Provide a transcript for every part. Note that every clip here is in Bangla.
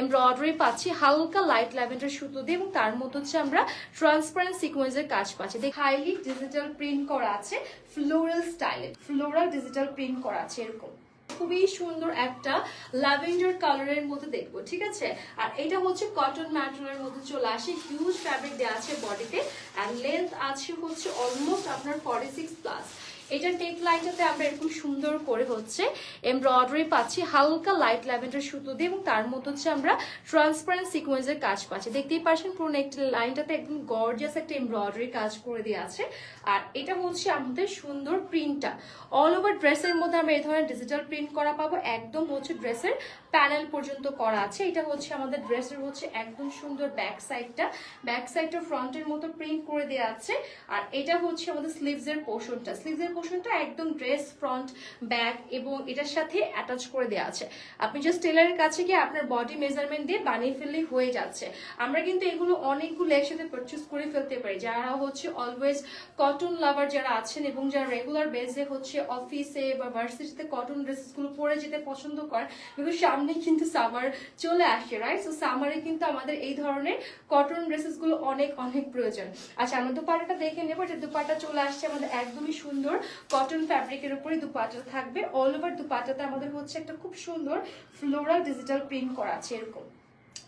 এমব্রয়ডারি পাচ্ছি, হালকা লাইট ল্যাভেন্ডার সুতো দিয়ে এবং তার মধ্যে হচ্ছে আমরা ট্রান্সপারেন্ট সিকোয়েন্সের কাজ পাচ্ছি। হাইলি ডিজিটাল প্রিন্ট করা আছে ফ্লোরাল স্টাইলে ফ্লোরাল ডিজিটাল প্রিন্ট করা আছে, এরকম। খুবই সুন্দর একটা ল্যাভেন্ডার কালারের মধ্যে দেখব, ঠিক আছে? আর এটা হচ্ছে কটন ম্যাটেরিয়ালের মধ্যে চলে আসে হিউজ ফ্যাব্রিক দেওয়া আছে বডিতে আর লেন্থ আছে হচ্ছে অলমোস্ট আপনার ফর্টি সিক্স প্লাস এটা টেক লাইনটাতে আমরা এরকম সুন্দর করে হচ্ছে এমব্রয়ডারি পাচ্ছি, হালকা লাইট ল্যাভেন্ডার সুতো দিয়ে এবং তার মধ্যে হচ্ছে আমরা ট্রান্সপারেন্ট সিকোয়েন্সের কাজ পাচ্ছি। দেখতেই পাচ্ছেন পুরো একটা লাইনটাতে একদম গর্জিয়াস একটা এমব্রয়ডারি কাজ করে দেওয়া আছে। আর এটা হচ্ছে আমাদের সুন্দর প্রিন্টটা অল ওভার ড্রেসের মধ্যে আমরা এই ধরনের ডিজিটাল প্রিন্ট করা পাবো। একদম হচ্ছে ড্রেসের প্যানেল পর্যন্ত করা আছে। এটা হচ্ছে আমাদের ড্রেসের হচ্ছে একদম সুন্দর ব্যাক সাইডটা ব্যাক সাইডটা ফ্রন্টের মতো প্রিন্ট করে দেওয়া আছে। আর এটা হচ্ছে আমাদের স্লিভস এর পোর্শনটা স্লিভস এর পোর্শনটা একদম ড্রেস, ফ্রন্ট, ব্যাক এবং এটার সাথে অ্যাটাচ করে দেওয়া আছে। আপনি জাস্ট টেলারের কাছে গিয়ে আপনার বডি মেজারমেন্ট দিয়ে বানিয়ে ফেললেই হয়ে যাচ্ছে। আমরা কিন্তু এগুলো অনেকগুলো একসাথে পারচেস করে ফেলতে পারি। যারা হচ্ছে অলওয়েজ কটন লাভার যারা আছেন এবং যারা রেগুলার বেসে হচ্ছে অফিসে বা ভার্সিটিতে কটন ড্রেসেসগুলো পরে যেতে পছন্দ করেন বিকজ সামনে কিন্তু সামার চলে আসে রাইট সো সামারে কিন্তু আমাদের এই ধরনের কটন ড্রেসেসগুলো অনেক অনেক প্রয়োজন। আচ্ছা আমরা দুপাটাটা দেখে নেব। যে দুপাটা চলে আসছে আমাদের একদমই সুন্দর কটন ফ্যাব্রিকের উপরে দুপাটা থাকবে। অল ওভার দুপাটাতে আমাদের হচ্ছে একটা খুব সুন্দর ফ্লোরাল ডিজিটাল প্রিন্ট করা আছে এরকম।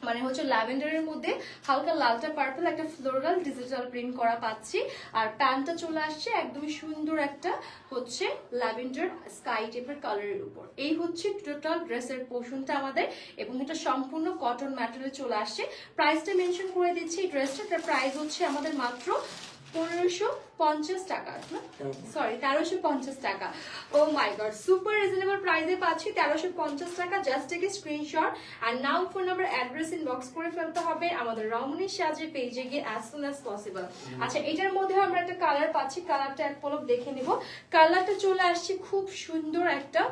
মানে হচ্ছে ল্যাভেন্ডারের মধ্যে হালকা লালটা পার্পল একটা ফ্লোরাল ডিজিটাল প্রিন্ট করা পাচ্ছি। আর প্যান্টটা চলে আসছে একদমই সুন্দর একটা হচ্ছে ল্যাভেন্ডার স্কাই টাইপের কালারের উপর। এই হচ্ছে টোটাল ড্রেসের পোর্শনটা আমাদের এবং এটা সম্পূর্ণ কটন ম্যাটেরিয়াল চলে আসছে। প্রাইসটা মেনশন করে দিচ্ছি, এই ড্রেসটার প্রাইস হচ্ছে আমাদের মাত্র পনেরোশো পঞ্চাশ টাকা সরি তেরোশো পঞ্চাশ টাকা। Oh my god super reasonable প্রাইসে পাচ্ছি তেরোশো পঞ্চাশ টাকা। জাস্ট স্ক্রিনশট আর নাম ফোন নাম্বার অ্যাড্রেস ইনবক্স করে ফেলতে হবে আমাদের সাজে পেজে গিয়ে অ্যাজ সুন অ্যাজ পসিবল আচ্ছা এটার মধ্যে আমরা একটা কালার পাচ্ছি। কালারটা এক পলক দেখে নিব। কালারটা চলে আসছে খুব সুন্দর একটা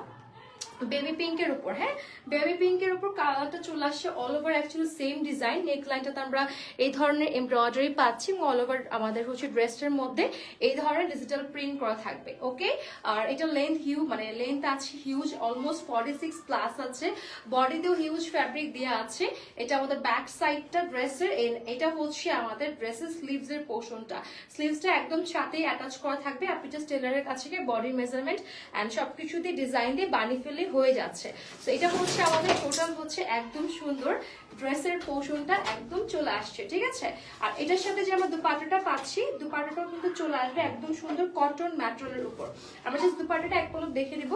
বেবি পিঙ্কের উপর হ্যাঁ? বেবি পিঙ্কের উপর কালারটা চলে আসছে all over actually same design neck লাইনটাতে আমরা এই ধরনের এমব্রয়ডারি পাচ্ছি অল ওভার আমাদের হচ্ছে ড্রেসটার মধ্যে এই ধরনের ডিজিটাল প্রিন্ট করা থাকবে ওকে আর এটা লেন্থ হিউ মানে লেন্থ আছে huge almost forty six plus আছে বডিতেও হিউজ ফ্যাব্রিক দেওয়া আছে। এটা আমাদের ব্যাক সাইডটা ড্রেসের এটা হচ্ছে আমাদের ড্রেসের স্লিভস এর পোর্শনটা স্লিভসটা একদম সাথেই অ্যাটাচ করা থাকবে। আপনি জাস্ট টেলারের কাছে গিয়ে বডি মেজারমেন্ট অ্যান্ড সবকিছু দিয়ে ডিজাইন দিয়ে বানিয়ে ফেললে হয়ে যাচ্ছে। তো এটা হচ্ছে আমাদের টোটাল হচ্ছে একদম সুন্দর। ড্রেসের পোর্শনটা একদম চলে আসছে, ঠিক আছে? আর এটার সাথে যে আমরা দুপাটাটা পাচ্ছি দুপাটাটাও কিন্তু চলে আসবে একদম সুন্দর কটন ম্যাট্রলের উপর। আমরা জাস্ট দুপাটাটা এক পলক দেখে নেব।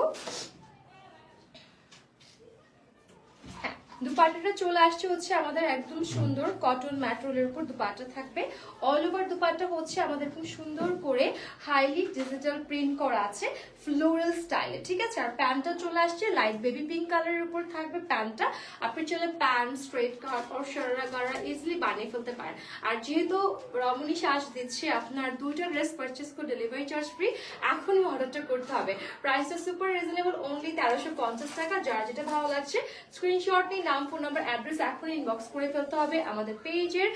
দুপাট্টাটা চলে আসছে হচ্ছে আমাদের একদম সুন্দর কটন ম্যাটেরিয়ালের উপর দুপাট্টা থাকবে। অল ওভার দুপাট্টা হচ্ছে আমাদের খুব সুন্দর করে হাইলি ডিজিটাল প্রিন্ট করা আছে ফ্লোরাল স্টাইলে ঠিক আছে? আর প্যান্টটা চলে আসছে লাইট বেবি পিঙ্ক কালারের উপর থাকবে প্যান্টটা। আপনি চলে প্যান্ট স্ট্রেট কাট আর সারা গারা ইজিলি বানিয়ে ফেলতে পারেন। আর যেহেতু রমণী শ্বাস দিচ্ছে, আপনার দুইটা ড্রেস পারচেস করে ডেলিভারি চার্জ ফ্রি এখনই অর্ডারটা করতে হবে। প্রাইসটা সুপার রিজনেবল অনলি তেরোশো টাকা। যার যেটা ভালো লাগছে স্ক্রিনশট নিয়ে নাম ফোন নাম্বার অ্যাড্রেস এখনই ইনবক্স করে ফেলতে হবে আমাদের পেজের